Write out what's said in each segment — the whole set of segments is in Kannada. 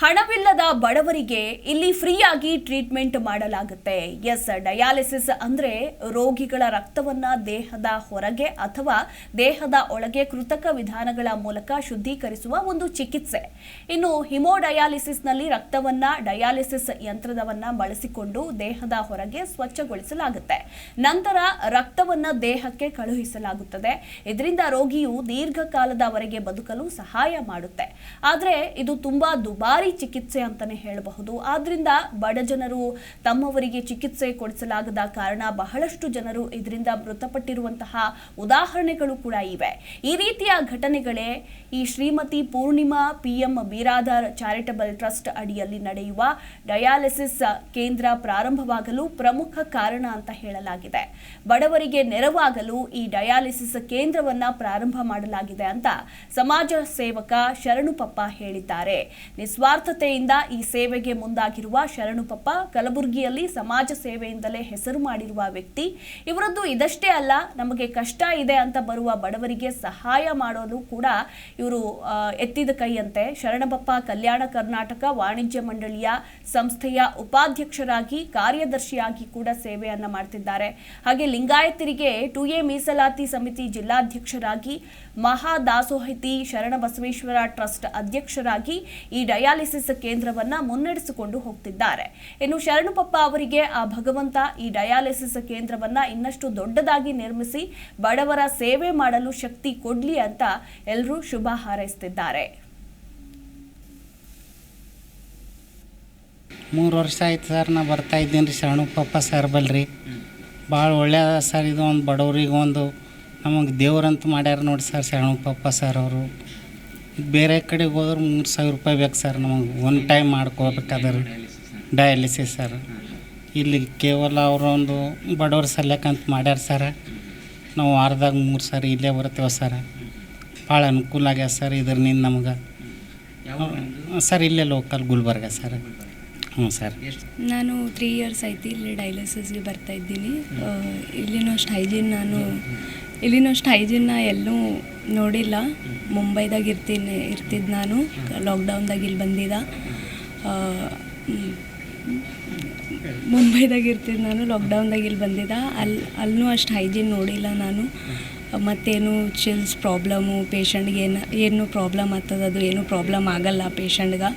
ಹಣವಿಲ್ಲದ ಬಡವರಿಗೆ ಇಲ್ಲಿ ಫ್ರೀಯಾಗಿ ಟ್ರೀಟ್ಮೆಂಟ್ ಮಾಡಲಾಗುತ್ತೆ. ಎಸ್, ಡಯಾಲಿಸಿಸ್ ಅಂದ್ರೆ ರೋಗಿಗಳ ರಕ್ತವನ್ನ ದೇಹದ ಹೊರಗೆ ಅಥವಾ ದೇಹದ ಒಳಗೆ ಕೃತಕ ವಿಧಾನಗಳ ಮೂಲಕ ಶುದ್ಧೀಕರಿಸುವ ಒಂದು ಚಿಕಿತ್ಸೆ. ಇನ್ನು ಹಿಮೋಡಯಾಲಿಸಿಸ್ನಲ್ಲಿ ರಕ್ತವನ್ನ ಡಯಾಲಿಸಿಸ್ ಯಂತ್ರದವನ್ನ ಬಳಸಿಕೊಂಡು ದೇಹದ ಹೊರಗೆ ಸ್ವಚ್ಛಗೊಳಿಸಲಾಗುತ್ತೆ. ನಂತರ ರಕ್ತವನ್ನ ದೇಹಕ್ಕೆ ಕಳುಹಿಸಲಾಗುತ್ತದೆ. ಇದರಿಂದ ರೋಗಿಯು ದೀರ್ಘಕಾಲದವರೆಗೆ ಬದುಕಲು ಸಹಾಯ ಮಾಡುತ್ತೆ. ಆದರೆ ಇದು ತುಂಬಾ ದುಬಾರಿ ಚಿಕಿತ್ಸೆ ಅಂತಾನೆ ಹೇಳಬಹುದು. ಆದ್ರಿಂದ ಬಡ ಜನರು ತಮ್ಮವರಿಗೆ ಚಿಕಿತ್ಸೆ ಕೊಡಿಸಲಾಗದ ಕಾರಣ ಬಹಳಷ್ಟು ಜನರು ಇದರಿಂದ ಮೃತಪಟ್ಟಿರುವಂತಹ ಉದಾಹರಣೆಗಳು ಕೂಡ ಇವೆ. ಈ ರೀತಿಯ ಘಟನೆಗಳೇ ಈ Shrimati Poornima PM Biradar charitable trust ಅಡಿಯಲ್ಲಿ ನಡೆಯುವ ಡಯಾಲಿಸಿಸ್ ಕೇಂದ್ರ ಪ್ರಾರಂಭವಾಗಲು ಪ್ರಮುಖ ಕಾರಣ ಅಂತ ಹೇಳಲಾಗಿದೆ. ಬಡವರಿಗೆ ನೆರವಾಗಲು ಈ ಡಯಾಲಿಸಿಸ್ ಕೇಂದ್ರವನ್ನ ಪ್ರಾರಂಭ ಮಾಡಲಾಗಿದೆ ಅಂತ ಸಮಾಜ ಸೇವಕ ಶರಣುಪಪ್ಪ ಹೇಳಿದ್ದಾರೆ. ನಿಸ್ವಾರ್ಥತೆಯಿಂದ ಈ ಸೇವೆಗೆ ಮುಂದಾಗಿರುವ ಶರಣುಪಪ್ಪ ಕಲಬುರಗಿಯಲ್ಲಿ ಸಮಾಜ ಸೇವೆಯಿಂದಲೇ ಹೆಸರು ಮಾಡಿರುವ ವ್ಯಕ್ತಿ. ಇವರದ್ದು ಇದಷ್ಟೇ ಅಲ್ಲ, ನಮಗೆ ಕಷ್ಟ ಇದೆ ಅಂತ ಬರುವ ಬಡವರಿಗೆ ಸಹಾಯ ಮಾಡಲು ಕೂಡ ಇವರು ಎತ್ತಿದ ಕೈಯಂತೆ. ಶರಣಬಪ್ಪ ಕಲ್ಯಾಣ ಕರ್ನಾಟಕ ವಾಣಿಜ್ಯ ಮಂಡಳಿಯ ಸಂಸ್ಥೆಯ ಉಪಾಧ್ಯಕ್ಷರಾಗಿ, ಕಾರ್ಯದರ್ಶಿಯಾಗಿ ಕೂಡ ಸೇವೆಯನ್ನ ಮಾಡ್ತಿದ್ದಾರೆ. ಹಾಗೆ ಲಿಂಗಾಯತರಿಗೆ ಟು ಎ ಮೀಸಲಾತಿ ಸಮಿತಿ ಜಿಲ್ಲಾಧ್ಯಕ್ಷರಾಗಿ ಮಹಾದಾಸೋಹಿತಿ ಶರಣಬಸವೇಶ್ವರ ಟ್ರಸ್ಟ್ ಅಧ್ಯಕ್ಷರಾಗಿ, ಈ ಡಯಾಲಿಸಿಸ್ ಕೇಂದ್ರವನ್ನ ಮುನ್ನಡೆಸಿಕೊಂಡು ಹೋಗ್ತಿದ್ದಾರೆ. ಇನ್ನು ಶರಣುಪಪ್ಪ ಅವರಿಗೆ ಆ ಭಗವಂತ ಈ ಡಯಾಲಿಸಿಸ್ ಕೇಂದ್ರವನ್ನ ಇನ್ನಷ್ಟು ದೊಡ್ಡದಾಗಿ ನಿರ್ಮಿಸಿ ಬಡವರ ಸೇವೆ ಮಾಡಲು ಶಕ್ತಿ ಕೊಡ್ಲಿ ಅಂತ ಎಲ್ಲರೂ ಶುಭ ಹಾರೈಸುತ್ತಿದ್ದಾರೆ ಮೂರು ವರ್ಷ ಆಯ್ತು ಸರ್, ನಾ ಬರ್ತಾ ಇದ್ದೀನಿ ರೀ ಶರಣಪ್ಪ ಸರ್ ಬಲ್ರಿ. ಭಾಳ ಒಳ್ಳೆಯದ ಸರ್ ಇದು ಒಂದು ಬಡವ್ರಿಗೆ ಒಂದು ನಮಗೆ ದೇವ್ರಂತ ಮಾಡ್ಯಾರ ನೋಡಿ ಸರ್ ಶರಣು ಪಪ್ಪ ಸರ್ ಅವರು. ಬೇರೆ ಕಡೆಗೆ ಹೋದ್ರೆ ಮೂರು ಸಾವಿರ ರೂಪಾಯಿ ಬೇಕು ಸರ್ ನಮಗೆ. ಒನ್ ಟೈಮ್ ಮಾಡ್ಕೋಬೇಕಾದ್ರೆ ಡಯಾಲಿಸಿಸ್ ಸರ್ ಇಲ್ಲಿ ಕೇವಲ ಅವರೊಂದು ಬಡವ್ರ ಸಲ್ಯಾಕಂತ ಮಾಡ್ಯಾರ ಸರ್ ನಾವು ವಾರದಾಗ ಮೂರು ಸಾರಿ ಇಲ್ಲೇ ಬರ್ತೀವಿ ಸರ್ ಭಾಳ ಅನುಕೂಲ ಆಗ್ಯದ ಸರ್ ಇದರಿಂದ ನಮ್ಗೆ. ಸರ್ ಇಲ್ಲೇ ಲೋಕಲ್ ಗುಲ್ಬರ್ಗ ಸರ್ ಹ್ಞೂ ಸರ್. ನಾನು ತ್ರೀ ಇಯರ್ಸ್ ಐತಿ ಇಲ್ಲಿ ಡಯಾಲಿಸಿಸ್ಗೆ ಬರ್ತಾ ಇದ್ದೀನಿ. ಇಲ್ಲಿನೂ ಅಷ್ಟು ಹೈಜೀನ್ ನಾನು ಇಲ್ಲಿನೂ ಅಷ್ಟು ಹೈಜೀನ್ನ ಎಲ್ಲೂ ನೋಡಿಲ್ಲ. ಮುಂಬೈದಾಗ ಇರ್ತೀನಿ ಇರ್ತಿದ್ದು ನಾನು. ಲಾಕ್ಡೌನ್ದಾಗ ಇಲ್ಲಿ ಬಂದಿದ್ದ. ಮುಂಬೈದಾಗ ಇರ್ತಿದ್ದು ನಾನು ಲಾಕ್ಡೌನ್ದಾಗ ಇಲ್ಲಿ ಬಂದಿದ್ದ. ಅಲ್ಲಿ ಅಲ್ಲೂ ಅಷ್ಟು ಹೈಜೀನ್ ನೋಡಿಲ್ಲ ನಾನು. ಮತ್ತೇನು ಚಿಲ್ಸ್ ಪ್ರಾಬ್ಲಮು ಪೇಷಂಟ್ಗೆ ಏನು ಏನು ಪ್ರಾಬ್ಲಮ್ ಆಗ್ತದೆ, ಅದು ಏನು ಪ್ರಾಬ್ಲಮ್ ಆಗಲ್ಲ ಪೇಷಂಟ್ಗೆ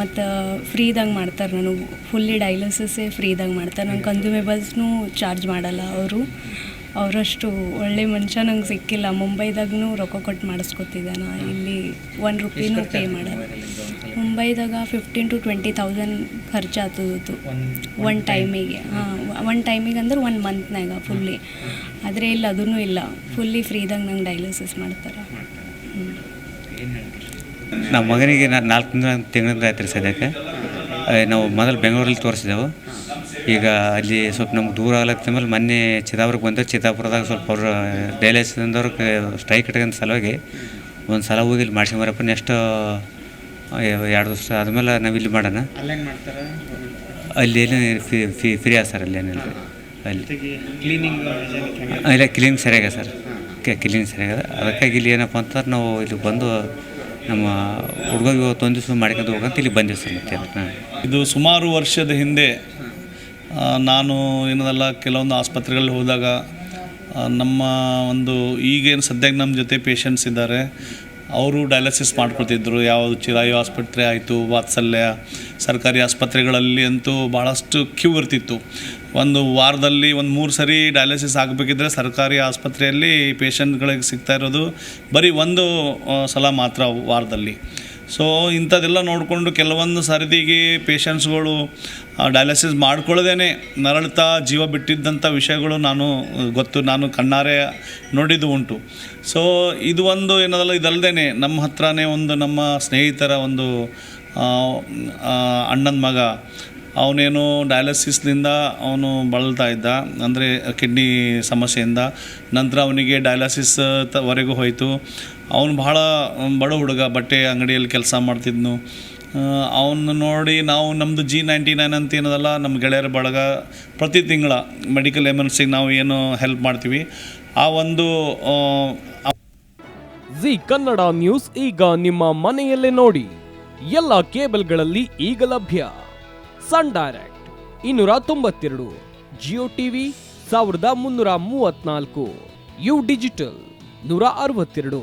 ಮತ್ತು ಫ್ರೀದಾಗ ಮಾಡ್ತಾರೆ ನನಗೆ ಫುಲ್ಲಿ ಡೈಲಿಸಿಸ್ಸೇ ಫ್ರೀದಾಗ ಮಾಡ್ತಾರೆ. ನಂಗೆ ಕನ್ಸ್ಯೂಮೇಬಲ್ಸ್ನೂ ಚಾರ್ಜ್ ಮಾಡಲ್ಲ ಅವರು. ಅವರಷ್ಟು ಒಳ್ಳೆ ಮನುಷ್ಯ ನಂಗೆ ಸಿಕ್ಕಿಲ್ಲ. ಮುಂಬೈದಾಗೂ ರೊಕ್ಕ ಕೊಟ್ಟು ಮಾಡಿಸ್ಕೊತಿದ್ದೆ ನಾ. ಇಲ್ಲಿ ಒನ್ ರುಪಿನೂ ಪೇ ಮಾಡಲ್ಲ. ಮುಂಬೈದಾಗ ಫಿಫ್ಟೀನ್ ಟು ಟ್ವೆಂಟಿ ತೌಸಂಡ್ ಖರ್ಚು ಆಗ್ತದಿತ್ತು ಒನ್ ಟೈಮಿಗೆ ಹಾಂ ಒನ್ ಟೈಮಿಗೆ ಅಂದ್ರೆ ಒನ್ ಮಂತ್ನಾಗ ಫುಲ್ಲಿ ಆದರೆ ಇಲ್ಲಿ ಅದೂ ಇಲ್ಲ. ಫುಲ್ಲಿ ಫ್ರೀದಾಗ ನಂಗೆ ಡೈಲಿಸಿಸ್ ಮಾಡ್ತಾರೆ. ಹ್ಞೂ ನಮ್ಮ ಮಗನಿಗೆ ನಾಲ್ಕು ತಿಂಗಳ ತಿಂಗಳಿಂದ ಆಯ್ತು ರೀ ಸದ್ಯಕ್ಕೆ. ಆ, ನಾವು ಮೊದಲು ಬೆಂಗಳೂರಲ್ಲಿ ತೋರಿಸಿದೆವು ಈಗ ಅಲ್ಲಿ ಸ್ವಲ್ಪ ನಮ್ಗೆ ದೂರ ಆಗ್ಲತ್ತ ಮೇಲೆ ಮೊನ್ನೆ ಚಿತ್ತಾಪುರಕ್ಕೆ ಬಂದೆ ಚಿತ್ತಾಪುರದಾಗ ಸ್ವಲ್ಪ ಅವರು ಡೈಲಿಸಿಂದವ್ರಿಗೆ ಸ್ಟ್ರೈಕ್ ಇಟ್ಕೊಂಡ ಸಲುವಾಗಿ ಒಂದು ಸಲ ಹೋಗಿ ಇಲ್ಲಿ ಮಾಡ್ಸ್ಕೊಂಬರಪ್ಪ ನೆಕ್ಸ್ಟ್ ಎರಡು ದಿವಸ ಆದಮೇಲೆ ನಾವು ಇಲ್ಲಿ ಮಾಡೋಣ. ಅಲ್ಲಿ ಏನು ಫಿ ಫಿ ಫ್ರೀ ಅದ ಸರ್ ಅಲ್ಲಿ ಏನಿಲ್ಲ. ಅಲ್ಲಿ ಇಲ್ಲ ಕ್ಲೀನಿಂಗ್ ಸರಿಯಾಗ ಸರ್. ಕ್ಲೀನಿಂಗ್ ಸರಿಯಾಗ ಅದಕ್ಕಾಗಿ ಇಲ್ಲಿ ಏನಪ್ಪ ಅಂತಂದ್ರೆ ನಾವು ಇಲ್ಲಿ ಬಂದು ನಮ್ಮ ಹುಡುಗ ಇವತ್ತು ಒಂದು ದಿವಸ ಮಾಡ್ಕೊಂಡು ಹೋಗಂತ ಇಲ್ಲಿ ಬಂದಿವಿ ಸರ್ ಮತ್ತೆ. ಇದು ಸುಮಾರು ವರ್ಷದ ಹಿಂದೆ ನಾನು ಏನದಲ್ಲ, ಕೆಲವೊಂದು ಆಸ್ಪತ್ರೆಗಳಲ್ಲಿ ಹೋದಾಗ ನಮ್ಮ ಒಂದು ಈಗೇನು ಸದ್ಯಕ್ಕೆ ನಮ್ಮ ಜೊತೆ ಪೇಷಂಟ್ಸ್ ಇದ್ದಾರೆ ಅವರು ಡಯಾಲಿಸಿಸ್ ಮಾಡ್ಕೊಳ್ತಿದ್ರು. ಯಾವುದು ಚಿರಾಯು ಆಸ್ಪತ್ರೆ ಆಯಿತು, ವಾತ್ಸಲ್ಯ, ಸರ್ಕಾರಿ ಆಸ್ಪತ್ರೆಗಳಲ್ಲಿ ಅಂತೂ ಭಾಳಷ್ಟು ಕ್ಯೂ ಇರ್ತಿತ್ತು. ಒಂದು ವಾರದಲ್ಲಿ ಒಂದು ಮೂರು ಸರಿ ಡಯಾಲಿಸಿಸ್ ಆಗಬೇಕಿದ್ರೆ ಸರ್ಕಾರಿ ಆಸ್ಪತ್ರೆಯಲ್ಲಿ ಪೇಷಂಟ್ಗಳಿಗೆ ಸಿಗ್ತಾ ಇರೋದು ಬರೀ ಒಂದು ಸಲ ಮಾತ್ರ ವಾರದಲ್ಲಿ. ಸೊ ಇಂಥದ್ದೆಲ್ಲ ನೋಡಿಕೊಂಡು ಕೆಲವೊಂದು ಸರದಿಗೆ ಪೇಷಂಟ್ಸ್ಗಳು ಡಯಾಲಿಸಿಸ್ ಮಾಡ್ಕೊಳ್ಳೋದೇ ನರಳ್ತಾ ಜೀವ ಬಿಟ್ಟಿದ್ದಂಥ ವಿಷಯಗಳು ನಾನು, ಗೊತ್ತು ನಾನು ಕಣ್ಣಾರೆ ನೋಡಿದ್ದು ಉಂಟು. ಸೊ ಇದು ಒಂದು ಏನದಲ್ಲ ಇದಲ್ಲದೆ ನಮ್ಮ ಹತ್ರನೇ ಒಂದು ನಮ್ಮ ಸ್ನೇಹಿತರ ಒಂದು ಅಣ್ಣನ ಮಗ. ಅವನೇನು ಡಯಾಲಿಸಿಸ್ನಿಂದ ಅವನು ಬಳಲ್ತಾ ಇದ್ದ, ಅಂದರೆ ಕಿಡ್ನಿ ಸಮಸ್ಯೆಯಿಂದ. ನಂತರ ಅವನಿಗೆ ಡಯಾಲಿಸಿಸ್ ವರೆಗೂ ಹೋಯಿತು. ಅವನು ಭಾಳ ಬಡ ಹುಡುಗ, ಬಟ್ಟೆ ಅಂಗಡಿಯಲ್ಲಿ ಕೆಲಸ ಮಾಡ್ತಿದ್ನು. ಅವನ್ನ ನೋಡಿ ನಾವು ನಮ್ಮದು ಜಿ ನೈಂಟಿ ನೈನ್ ಅಂತ ಏನದಲ್ಲ, ನಮ್ಮ ಗೆಳೆಯರ ಬಳಗ, ಪ್ರತಿ ತಿಂಗಳ ಮೆಡಿಕಲ್ ಎಮರ್ಜೆನ್ಸಿಗೆ ನಾವು ಏನು ಹೆಲ್ಪ್ ಮಾಡ್ತೀವಿ. ಆ ಒಂದು ಜಿ ಕನ್ನಡ ನ್ಯೂಸ್ ಈಗ ನಿಮ್ಮ ಮನೆಯಲ್ಲೇ ನೋಡಿ. ಎಲ್ಲ ಕೇಬಲ್ಗಳಲ್ಲಿ ಈಗ ಲಭ್ಯ. ಸನ್ ಡೈರೆಕ್ಟ್ ಇನ್ನೂರ ತೊಂಬತ್ತೆರಡು, ಜಿಯೋ ಟಿವಿ ಸಾವಿರದ ಮುನ್ನೂರ ಮೂವತ್ನಾಲ್ಕು ಯು ಡಿಜಿಟಲ್ ನೂರ ಅರವತ್ತೆರಡು.